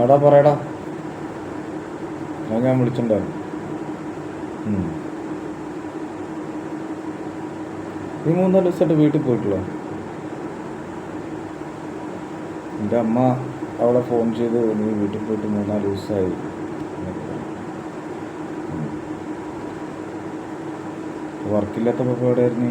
ആടാ പറയടാ. ഞാൻ വിളിച്ചിട്ടുണ്ടായിരുന്നു ഈ മൂന്നാൽ ദിവസമായിട്ട് വീട്ടിൽ പോയിട്ടില്ല എന്റെ അമ്മ അവളെ ഫോൺ ചെയ്ത് നീ വീട്ടിൽ പോയിട്ട് മൂന്നാൽ ദിവസമായി. വർക്കില്ലാത്തപ്പോൾ എവിടെയായിരുന്നു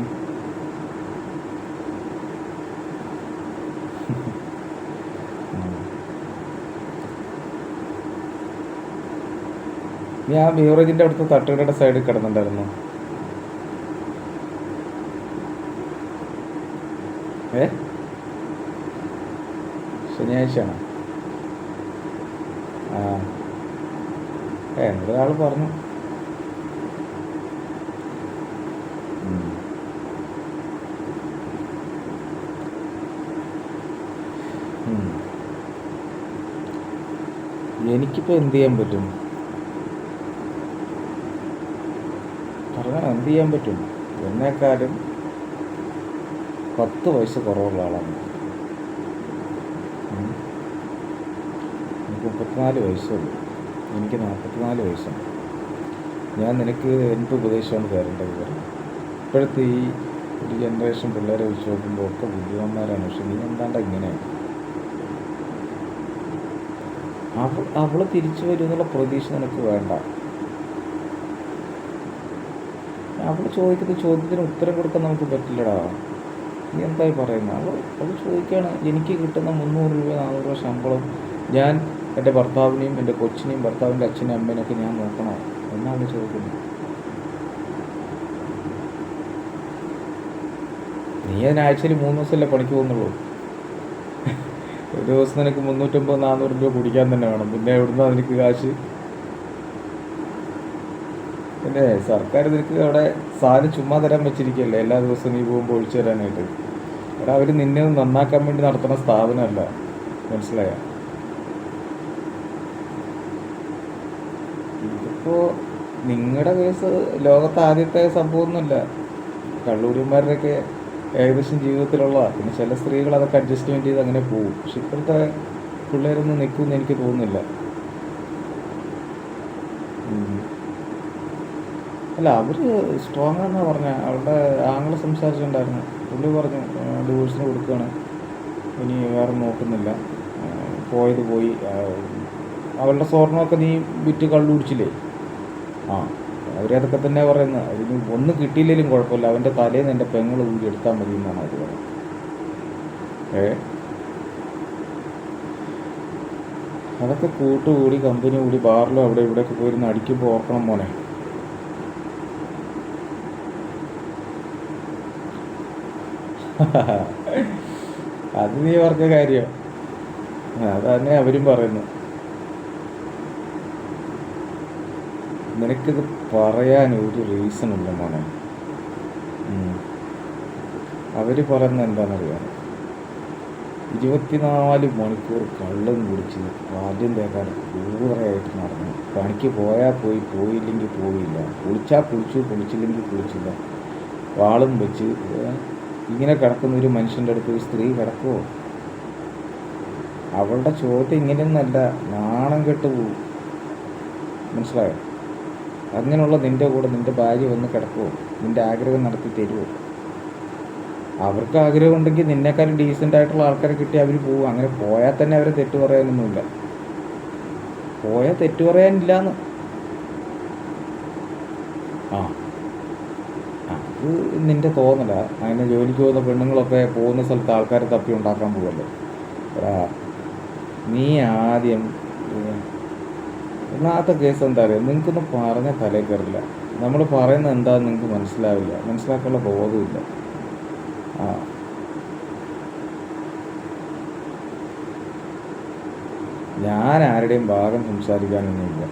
ആ ബീവറേജിന്റെ അടുത്ത് തട്ടുകടയുടെ സൈഡിൽ കിടന്നിട്ടുണ്ടായിരുന്നു ഏ? ശനിയാഴ്ചയാണ്? ആ. ഏ എന്നൊരാൾ പറഞ്ഞു. എനിക്കിപ്പോൾ എന്ത് ചെയ്യാൻ പറ്റും? എന്ത് ചെയ്യാൻ പറ്റും? എന്നെക്കാളും പത്ത് വയസ്സ് കുറവുള്ള ആളാണ്. എനിക്ക് മുപ്പത്തിനാല് വയസ്സുള്ളൂ എനിക്ക് നാൽപ്പത്തിനാല് വയസ്സുണ്ട് ഞാൻ നിനക്ക് എന്ത് ഉപദേശമാണ് തരേണ്ടത് പറഞ്ഞു ഇപ്പോഴത്തെ ഈ ഒരു ജനറേഷൻ പിള്ളേരെ വെച്ച് നോക്കുമ്പോൾ ഒക്കെ ബുദ്ധിമാന്മാരാണ്. പക്ഷെ നീ എന്താണ്ട ഇങ്ങനെയാണ് അവൾ അവൾ തിരിച്ചു വരും എന്നുള്ള പ്രതീക്ഷ നിനക്ക് വേണ്ട. അവൾ ചോദിക്കുന്ന ചോദ്യത്തിന് ഉത്തരം കൊടുക്കാൻ നമുക്ക് പറ്റില്ലടാ. നീ എന്തായി പറയുന്നത് അവൾ അവൾ ചോദിക്കുകയാണ് എനിക്ക് കിട്ടുന്ന മുന്നൂറ് രൂപ നാനൂറ് രൂപ ശമ്പളം. ഞാൻ എന്റെ ഭർത്താവിനെയും എന്റെ കൊച്ചിനെയും ഭർത്താവിന്റെ അച്ഛനെയും അമ്മേനെയൊക്കെ ഞാൻ നോക്കണോ? എന്നാണ് ചോദിക്കുന്നത്. നീ അതിനാഴ്ചയിൽ മൂന്ന് ദിവസമല്ലേ പണിക്ക് പോകുന്നുള്ളൂ? ഒരു ദിവസം നിനക്ക് മുന്നൂറ്റമ്പത് നാനൂറ് രൂപ കുടിക്കാൻ തന്നെ വേണം. പിന്നെ എവിടുന്നാ നിനക്ക് കാശ്? പിന്നെ സർക്കാർ നിനക്ക് അവിടെ സാധനം ചുമ്മാ തരാൻ വെച്ചിരിക്കുകയല്ലേ? എല്ലാ ദിവസവും നീ പോകുമ്പോൾ ഒഴിച്ചു തരാനായിട്ട്. എടാ അവർ നിന്നെ നന്നാക്കാൻ വേണ്ടി നടത്തുന്ന സ്ഥാപനമല്ല. മനസ്സിലായ? ഇതിപ്പോ നിങ്ങളുടെ കേസ് ലോകത്ത് ആദ്യത്തെ സംഭവം സംഭവമൊന്നുമില്ല. കള്ളൂരിമാരുടെയൊക്കെ ഏകദേശം ജീവിതത്തിലുള്ള പിന്നെ ചില സ്ത്രീകൾ അതൊക്കെ അഡ്ജസ്റ്റ്മെന്റ് ചെയ്ത് അങ്ങനെ പോകും. പക്ഷെ ഇപ്പോഴത്തെ പിള്ളേരൊന്നും നിൽക്കുമെന്ന് എനിക്ക് തോന്നുന്നില്ല. അല്ല അവർ സ്ട്രോങ് എന്നാ പറഞ്ഞ. അവളുടെ ആങ്ങളെ സംസാരിച്ചിട്ടുണ്ടായിരുന്നു. പുള്ളി പറഞ്ഞു ഡിവോഴ്സിന് കൊടുക്കുകയാണ് ഇനി വേറെ നോക്കുന്നില്ല. പോയത് പോയി. അവളുടെ സ്വർണമൊക്കെ നീ വിറ്റ് കള്ളു കുടിച്ചില്ലേ ആ അവരതൊക്കെ തന്നെ പറയുന്നത്. അതിന് ഒന്നും കിട്ടിയില്ലെങ്കിലും കുഴപ്പമില്ല. അവന്റെ തലേന്ന് എന്റെ പെങ്ങൾ ഊരി എടുത്താൽ മതി എന്നാണ് അവർ പറയുന്നത്. ഏ? അതൊക്കെ കൂട്ടുകൂടി കമ്പനി കൂടി ബാറിലും അവിടെ ഇവിടെയൊക്കെ പോയിരുന്ന് അടിക്കുമ്പോൾ ഓർക്കണം മോനെ. അത് നീ പറഞ്ഞ കാര്യം. അതന്നെ അവരും പറയുന്നു. നിനക്കിത് പറയാൻ ഒരു റീസൺ ഇല്ല മോനെ. അവർ പറയുന്നത് എന്താണെന്നറിയാം? ഇരുപത്തിനാല് മണിക്കൂർ കള്ളും കുടിച്ച് ആദ്യം തേക്കാൻ കൂടുതലായിട്ട് നടന്നു. പണിക്ക് പോയാൽ പോയി പോയില്ലെങ്കിൽ പോയില്ല. കുളിച്ചാൽ കുളിച്ചു കുളിച്ചില്ലെങ്കിൽ കുളിച്ചില്ല. വാളും വെച്ച് ഇങ്ങനെ കിടക്കുന്ന ഒരു മനുഷ്യന്റെ അടുത്ത് ഒരു സ്ത്രീ കിടക്കുമോ അവളുടെ ചോദ്യം ഇങ്ങനെയൊന്നല്ല നാണം കെട്ട് പോവും. മനസ്സിലായോ? അങ്ങനെയുള്ള നിന്റെ കൂടെ നിന്റെ ഭാര്യ വന്ന് കിടക്കുമോ നിന്റെ ആഗ്രഹം നടത്തി തരുമോ അവർക്ക് ആഗ്രഹം ഉണ്ടെങ്കിൽ നിന്നെക്കാളും ഡീസന്റ് ആയിട്ടുള്ള ആൾക്കാരെ കിട്ടി അവർ പോകും അങ്ങനെ പോയാൽ തന്നെ അവരെ തെറ്റ് പറയാനൊന്നുമില്ല. പോയാൽ തെറ്റ് പറയാനില്ലാന്ന്. ആ നിന്റെ തോന്നല. അങ്ങനെ ജോലിക്ക് പോകുന്ന പെണ്ണുങ്ങളൊക്കെ പോകുന്ന സ്ഥലത്ത് ആൾക്കാരെ തപ്പി ഉണ്ടാക്കാൻ പോകുമല്ലോ നീ ആദ്യം ഒന്നാമത്തെ കേസ് എന്താ പറയുക നിങ്ങൾക്കൊന്നും പറഞ്ഞ തലേ കയറില്ല. നമ്മൾ പറയുന്നത് എന്താണെന്ന് നിങ്ങൾക്ക് മനസ്സിലാവില്ല. മനസ്സിലാക്കാനുള്ള ബോധമില്ല ആ. ഞാൻ ആരുടെയും ഭാഗം സംസാരിക്കാനൊന്നുമില്ല.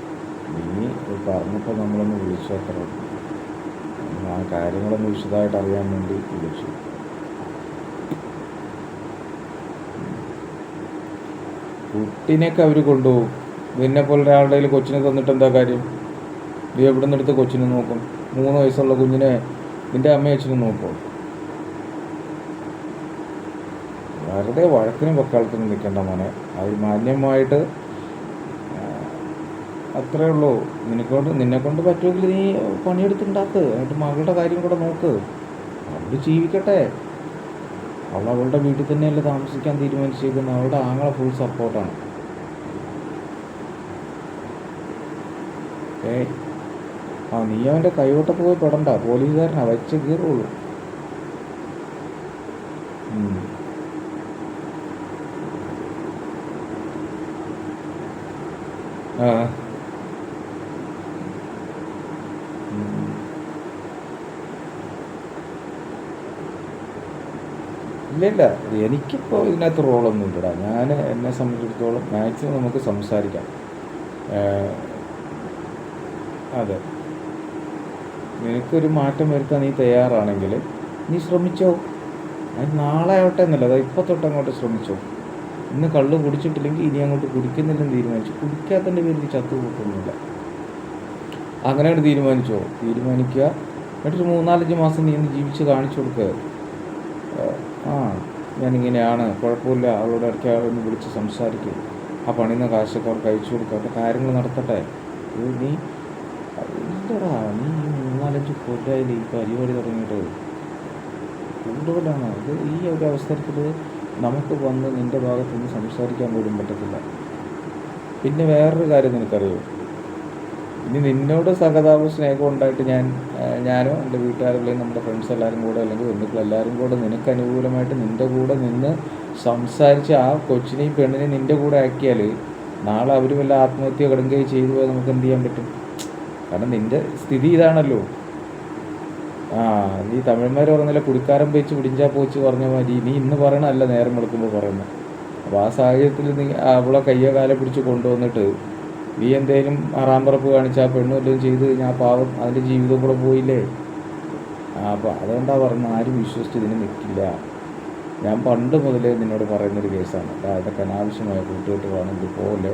നീ പറഞ്ഞപ്പോൾ നമ്മളൊന്ന് വിളിച്ചു അത്ര ഉള്ളൂ. ആ കാര്യങ്ങളൊന്ന് വിശദമായിട്ട് അറിയാൻ വേണ്ടി വിളിച്ചു. കുട്ടിനെയൊക്കെ അവർ കൊണ്ടുപോകും നിന്നെ പോലെ ഒരാളുടെ കയ്യിൽ കൊച്ചിനെ തന്നിട്ട് എന്താ കാര്യം? നീ എവിടെ നിന്നെടുത്ത് കൊച്ചിനെ നോക്കും? മൂന്ന് വയസ്സുള്ള കുഞ്ഞിനെ നിന്റെ അമ്മയും അച്ഛനും നോക്കും വെറുതെ വഴക്കിനും വക്കാലത്തിനും നിൽക്കേണ്ട മോനെ. അവർ മാന്യമായിട്ട് അത്രേ ഉള്ളൂ. നിനക്കൊണ്ട് നിന്നെ കൊണ്ട് പറ്റുമെങ്കിൽ നീ പണിയെടുത്തുണ്ടാക്ക്. എന്നിട്ട് മകളുടെ കാര്യം കൂടെ നോക്ക്. അവൾ ജീവിക്കട്ടെ. അവൾ അവളുടെ വീട്ടിൽ തന്നെയല്ലേ താമസിക്കാൻ തീരുമാനിച്ചിരിക്കുന്നത് അവളുടെ ആങ്ങളെ ഫുൾ സപ്പോർട്ടാണ് ഏ? ആ നീ അവന്റെ കൈവട്ടത്ത് പോയി പെടണ്ട. പോലീസുകാരനാ. വെച്ച് കീറുള്ളൂ. ആ. ഇല്ല ഇല്ല എനിക്കിപ്പോൾ ഇതിനകത്ത് റോളൊന്നും ഇല്ലടാ. ഞാൻ എന്നെ സംബന്ധിച്ചിടത്തോളം മാക്സിമം നമുക്ക് സംസാരിക്കാം. അതെ. നിനക്കൊരു മാറ്റം വരുത്താൻ നീ തയ്യാറാണെങ്കിൽ നീ ശ്രമിച്ചോ? അത് നാളെ ആവട്ടെ എന്നല്ല. അതാ ഇപ്പോൾ തൊട്ട് അങ്ങോട്ട് ശ്രമിച്ചോ. ഇന്ന് കള്ള് കുടിച്ചിട്ടില്ലെങ്കിൽ ഇനി അങ്ങോട്ട് കുടിക്കുന്നില്ലെന്ന് തീരുമാനിച്ചു. കുടിക്കാത്തതിന്റെ പേരിൽ ചത്തു കൂട്ടൊന്നുമില്ല അങ്ങനെയാണ് തീരുമാനിച്ചോ? തീരുമാനിക്കുക. എന്നിട്ടൊരു മൂന്നാലഞ്ച് മാസം നീ ഒന്ന് ജീവിച്ച് കാണിച്ചു കൊടുക്കുക ആ ഞാനിങ്ങനെയാണ്. കുഴപ്പമില്ല. അവളോട് ഇടയ്ക്ക് ഒന്ന് വിളിച്ച് സംസാരിക്കും. ആ പണിയുന്ന കാശൊക്കെ അവർക്ക് അയച്ചു കൊടുക്കുക അവരുടെ കാര്യങ്ങൾ നടത്തട്ടെ. നീ ഇല്ലടാ നീ ഈ മൂന്നാലഞ്ച് ഈ പരിപാടി തുടങ്ങിയിട്ട്? കൂടുതലാണ് ഇത് ഈ ഒരു അവസരത്തിൽ നമുക്ക് വന്ന് നിന്റെ ഭാഗത്ത് നിന്ന് സംസാരിക്കാൻ പോലും പറ്റത്തില്ല. പിന്നെ വേറൊരു കാര്യം നിനക്കറിയോ? ഇനി നിന്നോട് സഹതാപ സ്നേഹം ഉണ്ടായിട്ട് ഞാൻ ഞാനോ എന്റെ വീട്ടുകാരുടെയും നമ്മുടെ ഫ്രണ്ട്സ് എല്ലാവരും കൂടെ അല്ലെങ്കിൽ ബന്ധുക്കൾ എല്ലാവരും കൂടെ നിനക്ക് അനുകൂലമായിട്ട് നിന്റെ കൂടെ നിന്ന് സംസാരിച്ച് ആ കൊച്ചിനെയും പെണ്ണിനെയും നിന്റെ കൂടെ ആക്കിയാൽ നാളെ അവർ വല്ല ആത്മഹത്യ കടുങ്കൈ ചെയ്തു പോയാൽ നമുക്ക് എന്ത് ചെയ്യാൻ പറ്റും? കാരണം നിന്റെ സ്ഥിതി ഇതാണല്ലോ. ആ നീ തമിഴന്മാർ പറഞ്ഞില്ല കുടിക്കാരൻ പേച്ച് പിടിഞ്ചാ പോച്ച് പറഞ്ഞ മതി നീ ഇന്ന് പറയണല്ല നേരം വെളുക്കുമ്പോൾ പറയുന്നത് അപ്പോൾ ആ സാഹചര്യത്തിൽ നീ അവളെ കയ്യോ കാലെ പിടിച്ച് കൊണ്ടുവന്നിട്ട് നീ എന്തേലും ആറാമ്പറപ്പ് കാണിച്ച് ആ പെണ്ണും വല്ലതും ചെയ്ത് കഴിഞ്ഞാൽ പാവം അതിന്റെ ജീവിതം കൂടെ പോയില്ലേ? അപ്പോൾ അതുകൊണ്ടാണ് പറഞ്ഞത് ആരും വിശ്വസിച്ച് ഇതിന് നിൽക്കില്ല ഞാൻ പണ്ട് മുതലേ നിന്നോട് പറയുന്നൊരു കേസാണ്. ദാ അനാവശ്യമായ കൂട്ടുകെട്ട് കൂട്ടുകെട്ടുകളാണെങ്കിൽ പോലെ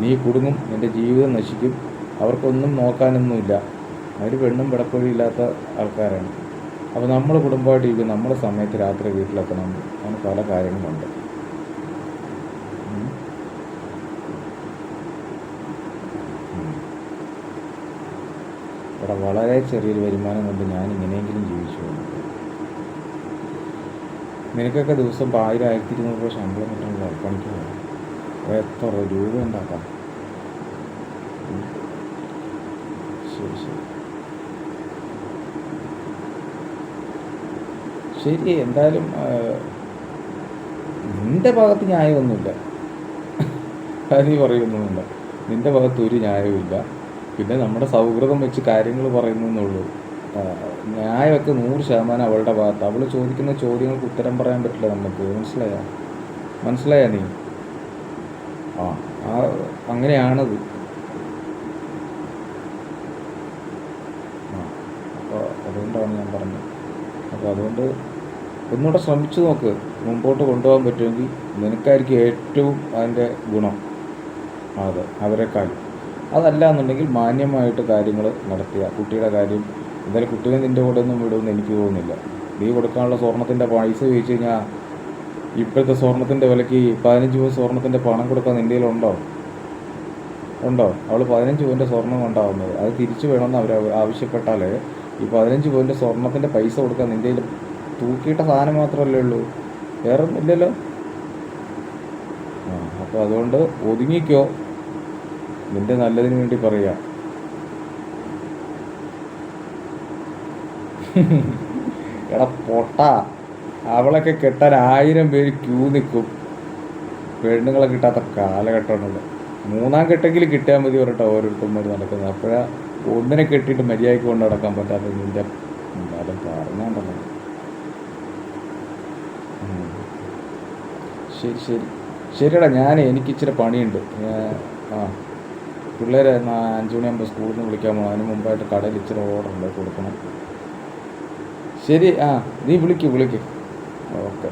നീ കുടുങ്ങും നിന്റെ ജീവിതം നശിക്കും. അവർക്കൊന്നും നോക്കാനൊന്നുമില്ല. അവർ പെണ്ണും പിടക്കൊഴിയില്ലാത്ത ആൾക്കാരാണ്. അപ്പോൾ നമ്മൾ കുടുംബമായിട്ട് ഇരിക്കും. നമ്മുടെ സമയത്ത് രാത്രി വീട്ടിലെത്തണം. അങ്ങനെ പല കാര്യങ്ങളുണ്ട്. ഇവിടെ വളരെ ചെറിയൊരു വരുമാനം കൊണ്ട് ഞാൻ ഇങ്ങനെയെങ്കിലും ജീവിച്ചു. നിനക്കൊക്കെ ദിവസം ഇപ്പം ആയിരം ആയിരത്തി ഇരുന്നൂറ് രൂപ ശമ്പളം കിട്ടണല്ലോ പണിക്ക് അപ്പോൾ എത്ര രൂപ ഉണ്ടാക്കാം? ശരി ശരി. ശരി എന്തായാലും നിന്റെ ഭാഗത്ത് ന്യായമൊന്നുമില്ല. നീ പറയുന്നൊന്നുമില്ല. നിന്റെ ഭാഗത്ത് ഒരു ന്യായവുമില്ല. പിന്നെ നമ്മുടെ സൗഹൃദം വെച്ച് കാര്യങ്ങൾ പറയുന്നു എന്നുള്ളൂ ന്യായമൊക്കെ നൂറ് ശതമാനം അവളുടെ ഭാഗത്ത്. അവൾ ചോദിക്കുന്ന ചോദ്യങ്ങൾക്ക് ഉത്തരം പറയാൻ പറ്റില്ല നമുക്ക്. മനസ്സിലായോ? മനസ്സിലായോ നീ? ആ ആ അങ്ങനെയാണത്. ആ അപ്പോൾ അതുകൊണ്ടാണ് ഞാൻ പറഞ്ഞത്. അപ്പോൾ അതുകൊണ്ട് ഒന്നുകൂടെ ശ്രമിച്ചു നോക്ക്. മുമ്പോട്ട് കൊണ്ടുപോകാൻ പറ്റുമെങ്കിൽ നിനക്കായിരിക്കും ഏറ്റവും അതിന്റെ ഗുണം. അതെ അവരെക്കാൾ അതല്ല എന്നുണ്ടെങ്കിൽ മാന്യമായിട്ട് കാര്യങ്ങൾ നടത്തുക കുട്ടിയുടെ കാര്യം എന്തായാലും കുട്ടിയെ നിന്റെ കൂടെ ഒന്നും വിടുമെന്ന് എനിക്ക് തോന്നുന്നില്ല. നീ കൊടുക്കാനുള്ള സ്വർണത്തിന്റെ പൈസ ചോദിച്ചു കഴിഞ്ഞാൽ ഇപ്പോഴത്തെ സ്വർണത്തിന്റെ വിലയ്ക്ക് പതിനഞ്ച് പവൻ സ്വർണത്തിന്റെ പണം കൊടുക്കാൻ നിന്റെ ഉണ്ടോ? ഉണ്ടോ? അവൾ പതിനഞ്ച് പവന്റെ സ്വർണം കൊണ്ടാവുന്നത്. അത് തിരിച്ചു വേണമെന്ന് അവർ ആവശ്യപ്പെട്ടാൽ ഈ പതിനഞ്ച് പവന്റെ സ്വർണത്തിന്റെ പൈസ കൊടുക്കാൻ നിന്റെ തൂക്കിയിട്ട സാധനം മാത്രമല്ലേ ഉള്ളൂ. വേറെ ആ അപ്പോൾ അതുകൊണ്ട് ഒതുങ്ങിക്കോ. നിന്റെ നല്ലതിന് വേണ്ടി പറയാ. എടാ പൊട്ട. അവളൊക്കെ കെട്ടാൻ ആയിരം പേര് ക്യൂ നിൽക്കും. പെണ്ണുങ്ങളെ കിട്ടാത്ത കാലഘട്ടമാണല്ലോ മൂന്നാം കെട്ടെങ്കിലും കിട്ടിയാൽ മതി പറഞ്ഞിട്ട് ഓരോരുത്തന്മാർ നടക്കുന്നത്. അപ്പോഴാ ഒന്നിനെ കെട്ടിയിട്ട് മര്യാദയ്ക്ക് കൊണ്ട് നടക്കാൻ പറ്റാത്ത നിന്റെ എന്തായാലും പറഞ്ഞാണ്ടല്ലോ. ശരി ശരി. ശരിയടാ ഞാൻ എനിക്ക് ഇച്ചിരി പണിയുണ്ട് ആ. പിള്ളേരെ അഞ്ച് മണിയാകുമ്പോൾ സ്കൂളിൽ നിന്ന് വിളിക്കാൻ പോകണം അതിന് മുമ്പായിട്ട് കടയിൽ ഇച്ചിരി ഓർഡർ ഉണ്ട് കൊടുക്കണം. ശരി ആ നീ വിളിക്ക് വിളിക്ക്. ഓക്കെ.